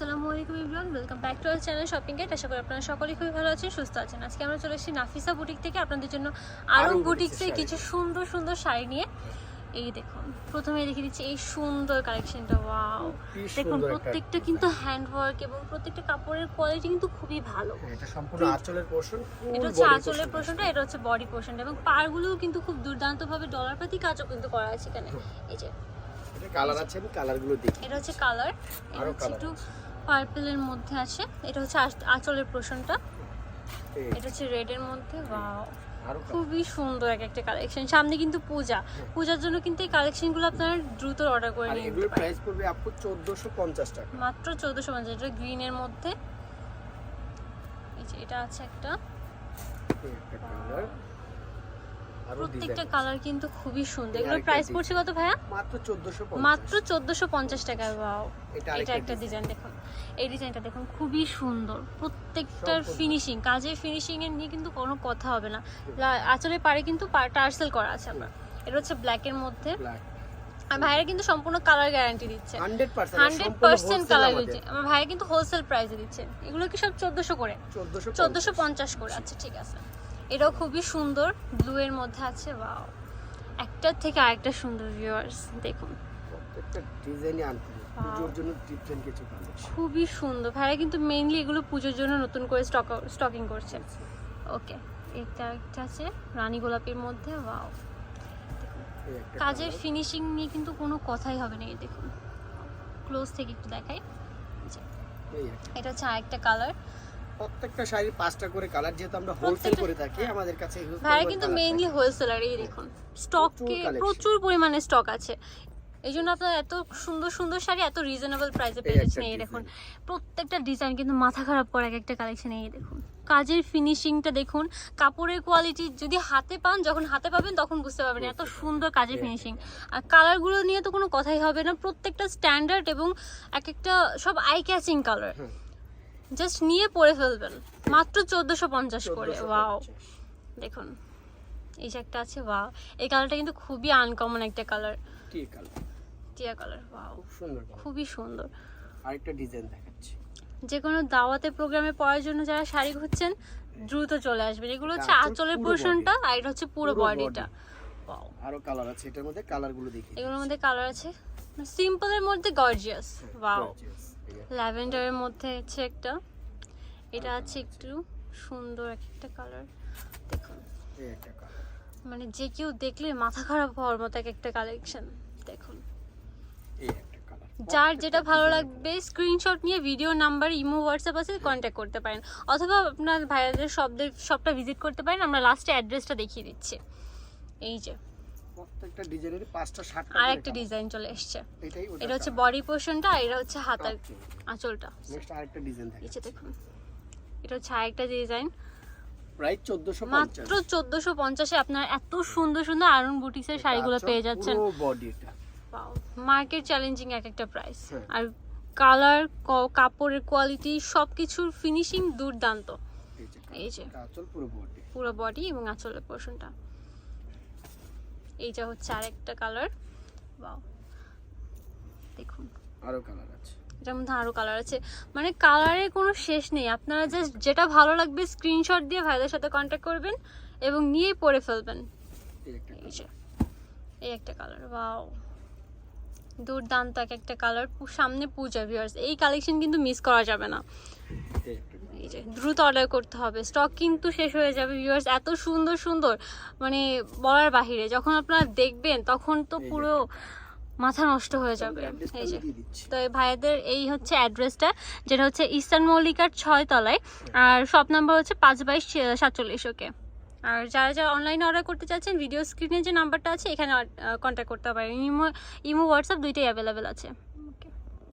আসসালামু আলাইকুম Imran welcome back to our channel shopping guide আশা করি আপনারা সকলেই খুবই ভালো আছেন সুস্থ আছেন। আজকে আমরা চলে এসেছি নাফিসা বুটিক থেকে আপনাদের জন্য আরং বুটিক্সে কিছু সুন্দর সুন্দর শাড়ি নিয়ে। এই দেখুন প্রথমে দেখে দিচ্ছি এই সুন্দর কালেকশনটা ওয়াও দেখুন প্রত্যেকটা কিন্তু হ্যান্ড ওয়ার্ক এবং প্রত্যেকটা কাপড়ের কোয়ালিটি কিন্তু খুবই ভালো। এটা সম্পূর্ণ আঁচলের পোর্শন এটা হচ্ছে আঁচলের পোর্শনটা এটা হচ্ছে বডি পোর্শনটা এবং পারগুলোও কিন্তু খুব দুর্দান্তভাবে ডলার প্রতি কাজও কিন্তু করা আছে এখানে। এই যে কালার আছে আমি কালারগুলো দেখি। এটা হচ্ছে কালার এটা হচ্ছে একটু পার্পেলের মধ্যে আছে। এটা হচ্ছে আঁচ- আঁচলের পোর্শনটা এটা হচ্ছে রেডের মধ্যে। ওয়াও। খুবই সুন্দর এক একটা কালেকশন। সামনে কিন্তু পূজা। পূজার জন্য কিন্তু এই কালেকশনগুলো আপনারা দ্রুত অর্ডার করে নিন এগুলোর প্রাইস পড়বে আপু 1450 টাকা। মাত্র চোদ্দোশো পঞ্চাশ। এটা গ্রিনের মধ্যে। এই যে এটা আছে একটা। একটা কালার প্রত্যেকটা কালার কিন্তু খুবই সুন্দর। আরেকটা প্রাইস পড়ছে কত ভাইয়া? মাত্র 1450 মাত্র চোদ্দোশো পঞ্চাশ টাকায় ওয়াও এটা একটা ডিজাইন দেখুন। এই ডিজাইনটা দেখুন খুবই সুন্দর। প্রত্যেকটার ফিনিশিং কাজের ফিনিশিং এর নিয়ে কিন্তু কোনো কথা হবে না। লা- আঁচলে পারে কিন্তু টার্সেল করা আছে আমরা এটা হচ্ছে ব্ল্যাক এর মধ্যে। আর ভাইয়েরা কিন্তু সম্পূর্ণ কালার গ্যারান্টি দিচ্ছে। 100% হান্ড্রেড পার্সেন্ট কালার দিচ্ছে। আমার ভাইয়া কিন্তু হোলসেল প্রাইসে দিচ্ছে। এগুলো কি সব চোদ্দোশো করে? 1450 পঞ্চাশ করে আচ্ছা ঠিক আছে। এটাও খুবই সুন্দর। ব্লু এর মধ্যে আছে ওয়াও একটার থেকে আরেকটা সুন্দর ভিউয়ার্স দেখুন। প্রত্যেকটা ডিজাইনই আনতে পুজোর জন্য ডিফারেন্ট কিছু কালেকশন খুবই সুন্দর। ভাইয়া কিন্তু মেইনলি এগুলো পুজোর জন্য নতুন করে স্টক স্টকিং করছে। ওকে এটা একটা আছে রানী গোলাপির মধ্যে ওয়াও কাজের ফিনিশিং নিয়ে কিন্তু কোনো কথাই হবে না এই দেখুন। ক্লোজ থেকে একটু দেখাই। এটা হচ্ছে আরেকটা কালার প্রত্যেকটা শাড়ির পাঁচটা করে কালার যেহেতু আমরা হোলসেল করে থাকি আমাদের কাছে করবার কিন্তু মেইনলি। হোলসেলার এই দেখুন। স্টকে প্রচুর পরিমাণে স্টক আছে। এই জন্য আপনার এত সুন্দর সুন্দর শাড়ি এত রিজনেবল প্রাইসে পেয়ে যাচ্ছেন এই দেখুন। প্রত্যেকটা ডিজাইন কিন্তু মাথা খারাপ করা এক একটা কালেকশন এই দেখুন। কাজের ফিনিশিংটা দেখুন কাপড়ের কোয়ালিটি যদি হাতে পান যখন হাতে পাবেন তখন বুঝতে পারবেন এত সুন্দর কাজের ফিনিশিং আর কালারগুলো নিয়ে তো কোনো কথাই হবে না। প্রত্যেকটা স্ট্যান্ডার্ড এবং এক একটা সব আই ক্যাচিং কালার। জাস্ট নিয়ে পরে ফেলবেন। মাত্র চোদ্দোশো পঞ্চাশ করে। 1450 ওয়াও দেখুন এই যে একটা আছে ওয়াও এই কালারটা কিন্তু খুবই আনকমন একটা কালার কি কালার টিয়া কালার ওয়াও সুন্দর খুবই সুন্দর। আরেকটা ডিজাইন দেখাচ্ছি। যে কোনো দাওয়াতে প্রোগ্রামে পরার জন্য যারা শাড়ি খুঁজছেন দ্রুত চলে আসবেন। এগুলো হচ্ছে আঁচলের পোর্শনটা আর এটা হচ্ছে পুরো বডিটা আরও কালার আছে। এটার মধ্যে কালারগুলো দেখি এগুলোর মধ্যে কালার আছে। সিম্পলের মধ্যে গর্জিয়াস ওয়াও ল্যাভেন্ডারের মধ্যে হচ্ছে একটা। এটা আছে একটু সুন্দর একটা কালার। দেখুন। এই একটা কালার মানে যে কেউ দেখলে মাথা খারাপ হওয়ার মতো এক একটা কালেকশন দেখুন। এই একটা কালার যার যেটা ভালো লাগবে স্ক্রিনশট নিয়ে ভিডিও নাম্বার ইমো হোয়াটসঅ্যাপ আছে কন্ট্যাক্ট করতে পারেন। অথবা আপনার ভাইয়াদের শপদের শপটা ভিজিট করতে পারেন। আমরা লাস্টে অ্যাড্রেসটা দেখিয়ে দিচ্ছি। এই যে। প্রত্যেকটা ডিজাইনের পাঁচটা সাতটা আর একটা ডিজাইন চলে এসছে। এটাই এটা হচ্ছে বডি পোর্শনটা আর এটা হচ্ছে হাতার আঁচলটা। নেক্সট আরেকটা ডিজাইন দেখি নিচে দেখুন এটা হচ্ছে আরেকটা ডিজাইন প্রাইস 1450 মাত্র চোদ্দোশো পঞ্চাশে আপনার এত সুন্দর সুন্দর আরুন বুটিক্সের শাড়িগুলো পেয়ে যাচ্ছেন। পুরো বডিটা মার্কেট চ্যালেঞ্জিং এক একটা প্রাইস হ্যাঁ। আর কালার কাপড়ের কোয়ালিটি সব কিছুর ফিনিশিং দুর্দান্ত। এই যে বডি পুরো বডি এবং আঁচলের পোর্শনটা এইটা হচ্ছে আরেকটা কালার। বাও দেখুন। আরও কালার আছে। এটার মধ্যে আরও কালার আছে। মানে কালারের কোনো শেষ নেই। আপনারা জাস্ট যেটা ভালো লাগবে স্ক্রিনশট দিয়ে ভাইদের সাথে কন্ট্যাক্ট করবেন এবং নিয়েই পরে ফেলবেন। এই একটা কালার। ওয়াও। দুর্দান্ত এক একটা কালার। সামনে পূজা ভিউয়ার্স এই কালেকশন কিন্তু মিস করা যাবে না। এই যে দ্রুত অর্ডার করতে হবে। স্টক কিন্তু শেষ হয়ে যাবে ভিউয়ার্স এত সুন্দর সুন্দর মানে বলার বাহিরে। যখন আপনারা দেখবেন তখন তো পুরো মাথা নষ্ট হয়ে যাবে। এই যে তো এই ভাইদের এই হচ্ছে অ্যাড্রেসটা যেটা হচ্ছে ইস্টার্ন মল্লিকার ছয় তলায়। আর শপ নাম্বার হচ্ছে পাঁচ বাইশ সাতচল্লিশ ওকে আর যারা যারা অনলাইনে অর্ডার করতে চাচ্ছেন ভিডিও স্ক্রিনে যে নাম্বারটা আছে এখানে কন্ট্যাক্ট করতে পারেন। ইমো ইমো হোয়াটসঅ্যাপ দুইটাই অ্যাভেলেবেল আছে।